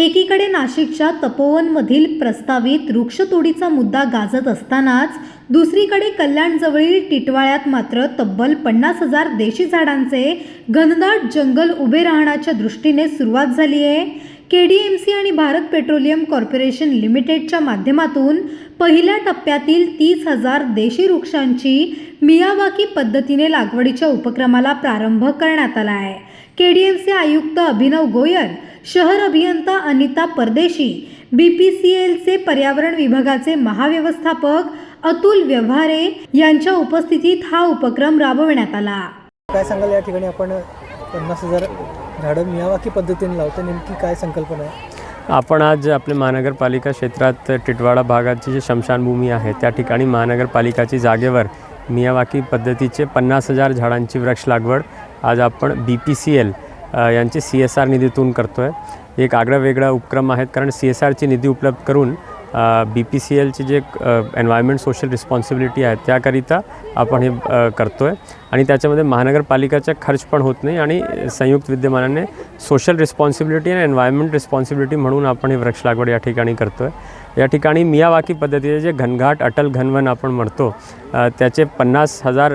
एकीकडे नाशिकच्या तपोवनमधील प्रस्तावित वृक्षतोडीचा मुद्दा गाजत असतानाच दुसरीकडे कल्याणजवळील टिटवाळ्यात मात्र तब्बल पन्नास हजार देशी झाडांचे घनदाट जंगल उभे राहण्याच्या दृष्टीने सुरुवात झाली आहे के डी एम सी आणि भारत पेट्रोलियम कॉर्पोरेशन लिमिटेडच्या माध्यमातून पहिल्या टप्प्यातील तीस हजार देशी वृक्षांची मियावाकी पद्धतीने लागवडीच्या उपक्रमाला प्रारंभ करण्यात आला आहे. के डी एम सी आयुक्त अभिनव गोयल शहर अभियंता अनिता परदेशी बी पी सी एलचे पर्यावरण विभागाचे महाव्यवस्थापक अतुल व्यवहारे यांच्या उपस्थितीत हा उपक्रम राबविण्यात आला. काय सांगाल या ठिकाणी आपण पन्नास हजार झाडं मियावाकी पद्धतीने लावतो नेमकी काय संकल्पना आहे? आपण आज आपले महानगरपालिका क्षेत्रात टिटवाडा भागाची जी शमशानभूमी आहे त्या ठिकाणी महानगरपालिकाची जागेवर मियावाकी पद्धतीचे पन्नास हजार झाडांची वृक्ष लागवड आज आपण बी पी सी एल यांचे सी एस आर निधीतून करतो आहे एक आगळा वेगळा उपक्रम आहेत कारण सी एस आरची निधी उपलब्ध करून बी पी सी एलची जे एन्व्हायरमेंट सोशल रिस्पॉन्सिबिलिटी आहे त्याकरिता आपण हे करतो आहे आणि त्याच्यामध्ये महानगरपालिकाचा खर्च पण होत नाही आणि संयुक्त विद्यमानाने सोशल रिस्पॉन्सिबिलिटी आणि एन्व्हायरमेंट रिस्पॉन्सिबिलिटी म्हणून आपण हे वृक्ष लागवड या ठिकाणी करतो आहे या ठिकाणी मियावाकी पद्धतीचे जे घनघाट अटल घनवन आपण म्हणतो त्याचे पन्नास हजार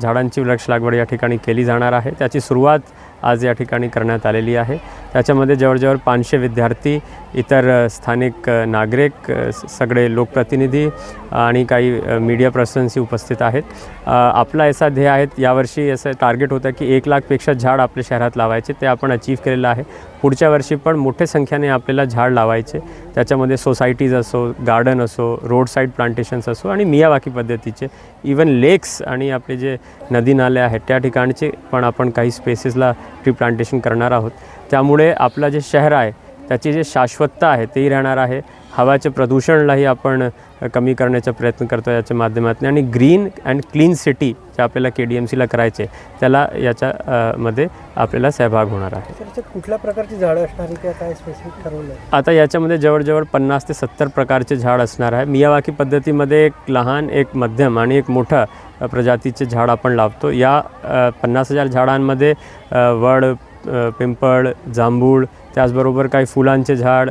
झाडांची वृक्ष लागवड या ठिकाणी केली जाणार आहे. त्याची सुरुवात आज या ठिकाणी करण्यात आलेली आहे. त्याच्यामध्ये जवळजवळ पाचशे विद्यार्थी इतर स्थानिक नागरिक सगळे लोकप्रतिनिधी आणि काही मीडिया पर्सन्सही उपस्थित आहेत. आपला असा ध्येय आहेत यावर्षी असं टार्गेट होतं की एक लाखपेक्षा झाड आपल्या शहरात लावायचे ते आपण अचीव केलेलं आहे. पुढच्या वर्षी पण मोठ्या संख्येने आपल्याला झाड लावायचे. त्याच्यामध्ये सोसायटीज असो गार्डन असो रोड साईड प्लांटेशन्स असो आणि मियावाकी पद्धतीचे. इवन लेक्स आणि आपले जे नदी नाले आहेत त्या ठिकाणचे पण आपण काही स्पेसेसला ट्री प्लांटेशन करणार आहोत. त्यामुळे आपलं जे शहर आहे त्याची जे शाश्वतता आहे तेही राहणार आहे. हवाचे प्रदूषणलाही आपण कमी करण्याचा प्रयत्न करतो याच्या माध्यमातून. आणि ग्रीन अँड क्लीन सिटी जे आपल्याला के डी एम सीला करायचे त्याला याच्या अ, मध्ये आपल्याला सहभाग होणार आहे. कुठल्या प्रकारची झाडं असणार आहे काय स्पेसिफिक ठरवलं आहे? आता याच्यामध्ये जवळजवळ पन्नास ते सत्तर प्रकारचे झाड असणार आहे. मियावाकी पद्धतीमध्ये एक लहान एक मध्यम आणि एक मोठं प्रजातीचे झाड आपण लावतो. या पन्नास हजार झाडांमध्ये वड पिंपळ जांभूळ त्याचबरोबर काही फुलांचे झाड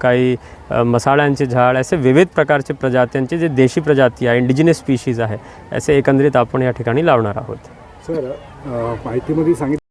काही मसाळ्यांचे झाड असे विविध प्रकारचे प्रजात्यांचे जे देशी प्रजाती आहे इंडिजिनस स्पीशीज आहे असे एकंदरीत आपण या ठिकाणी लावणार आहोत. सर माहितीमध्ये सांगितलं